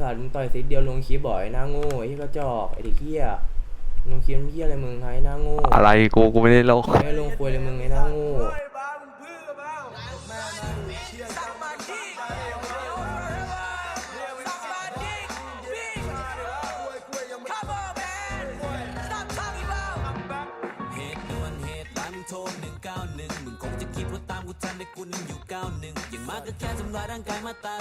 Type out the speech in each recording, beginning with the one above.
สัตว์มึงต่อยซิดเดียวลงคลิปบ่อยหน้าโง่ไอ้ที่กระจอกไอ้เด็กเหี้ยลงคลิปเหี้ยอะไรมึงไอ้หน้าโง่อะไรกูกูไม่ได้โลกไม่ลงควยเลยมึงไอ้หน้าโง่เหตุด่วนเหตุร้ายมึงโทร191มึงคงจะคิดว่าตามกูทันแต่กูนั่งอยู่91อย่างมากก็แค่ทำร้ายร่างกายมาตรา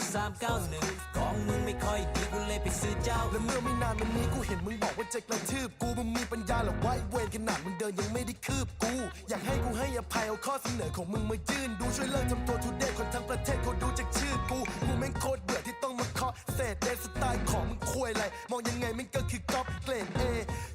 391ข องมึงไม่ค่อยดีกูเลยไปซื้อเจ้า และเมื่อไม่นานมานี้กูเห็นมึงบอกว่าจะกระทืบกูมึงมีปัญญาเหรอไอ้เวรขนาดมึงเดินยังไม่ได้คืบกู อยากให้กูให้อภัยเอาข้อเสนอของมึงมายื่นดูช่วยเลิกทำตัวทุเดคนทั้งประเทศเขาดูจากชื่อกูกูแม่งโคตรเบื่อที่ต้องมาเคาะเศษเดนสไตล์ของมึงคุยอะไรมองยังไงมันก็คือก๊อปเกรดเอ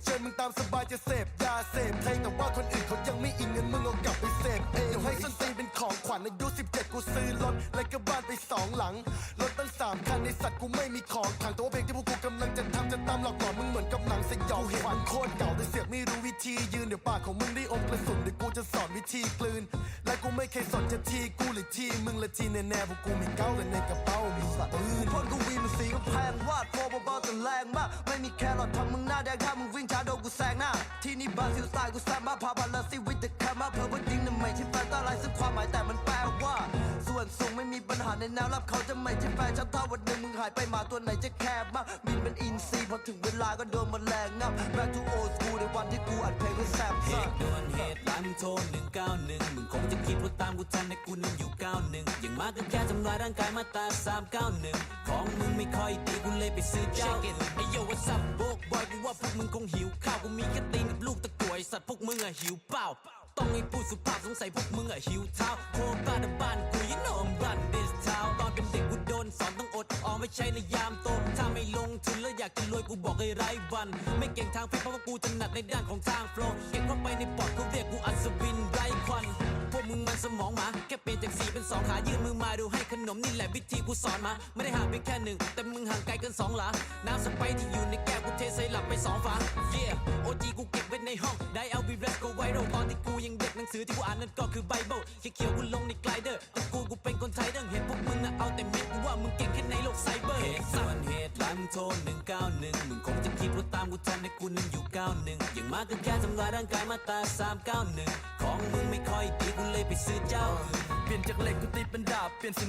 เชิญมึงตามสบายจะเสพยาเสพใครแต่ว่าคนอื่นเขายังไม่อินเงินมึงเอากลับไปเสพเองให้ส้นตีนเป็น ขวัญอายุ17 กูซื้อรถและก็บ้านไปสองหลัง รถตั้งสามคันในสัตว์กูไม่มีของขังแต่ว่าเพลงที่พวกกูกำลังจะทำจะตามหลอกหลอนมึงเหมือนกับหนังสยองเห็นมันโคตรเก่าแต่เสียงไม่รู้วิธียืนเดี๋ยวปากของมึงได้อมกระสุนเดี๋ยวกูจะสอนวิธีกลืน และกูไม่เคยสนจะทีกูหรือทีมึงละทีแน่ๆพวกกูมีเก้าเลยในกระเป๋ามีปืนพ่นกูวีมันสีก็แพงวาดโฟ มเบาๆแรงมาก ไม่มีแครอททำมึงหน้าแดงถ้ามึงวิ่งช้าโดนกูแซงหน้า ที่นี่บราซิลสไตล์กูแซมมาพาบาลาซิวิดเดอะแคมมาเพอร์ว่าจริงนั่นไม่ใช่แฟนตาลายซึ่งความหมายแต่มันแปลว่า ส่วนสูงไม่มีปัญหาในแนวรับเขาจะไม่ใช่แฟนฉันถ้าวันหนึ่งมึงหายไปมาตัวไหนจะแคบมากบินเป็นอินซีพอถึงเวลาก็โดนแมลงงับ back to old school ในวันที่กูอัดเพลงให้แซมเหซ่าตุด่วนเหตุร้ายมึงโทร191มึงคงจะคิดว่าตามกูทันแต่กูนั่งอยู่91อย่ง มาก็แค่ทำร้ายร่างกายมาตรา391 ของมึงไม่ค่อยดีกูเลยไปซื้อเจ้าอื่นไอ้โยว่าซับโบกบอยกูว่าพวกมึงคงหิวข้าวกูมีแค่ตีนกับลูกตะกั่วไอ้สัตว์พวกมึงอะหิวเปล่า ต้องให้พูดสุภาพสงสัยพวกมึงอะหิวเท้าโคบ้านบ้านกู you know I'm run this town ตอนเป็นเด็กกูโดนสอนต้องอดออมไม่ใช่ในยามโตถ้าไม่ลงทุนแล้วอยากจะรวยกูบอกให้ไร้วัน ไม่เก่งทางเพลงเพราะว่ากูถนัดในด้านของทางโฟล์เก่งเข้าไปในปอดเขาเรียก มึงมันสมองหมาแค่เปลี่ยนจากสีเป็นสองขายื่นมือมาดูให้ขนมนี่แหละวิธีกูสอนมา ไม่ได้ห่างเพียงแค่หนึ่งแต่มึงห่างไกลเกินสองหลาน้ำสไปร์ที่อยู่ในแก้วกูเทใส่หลับไปสองฝา yeah โอจีกูเก็บไว้ในห้องได้เอาวีเรสก็ไวรัลตอนที่กูยังเด็กหนังสือที่กูอ่านนั่นก็คือไบเบิลเขียวๆกูลงในไกลเดอร์แต่กูกูเป็นคนไทยเด้งเห็นพวกมึงน่ะเอาแต่เม็ดกูว่ามึงเก่งแค่ในโลกไซเบอร์เหตุส่วนเหตุร้ายมึงโทร191มึงคงจะคิดว่าตามกูทันแต่กูนั่งอยู่91อย่างมากก็แค่ทำร้ายร่างกายมาตรา391ของมึงไม่ค่อยดีกูเลยไป ซื้อเจ้า เปลี่ยนจากเหล็กกูตีเป็นดาบ เปลี่ยน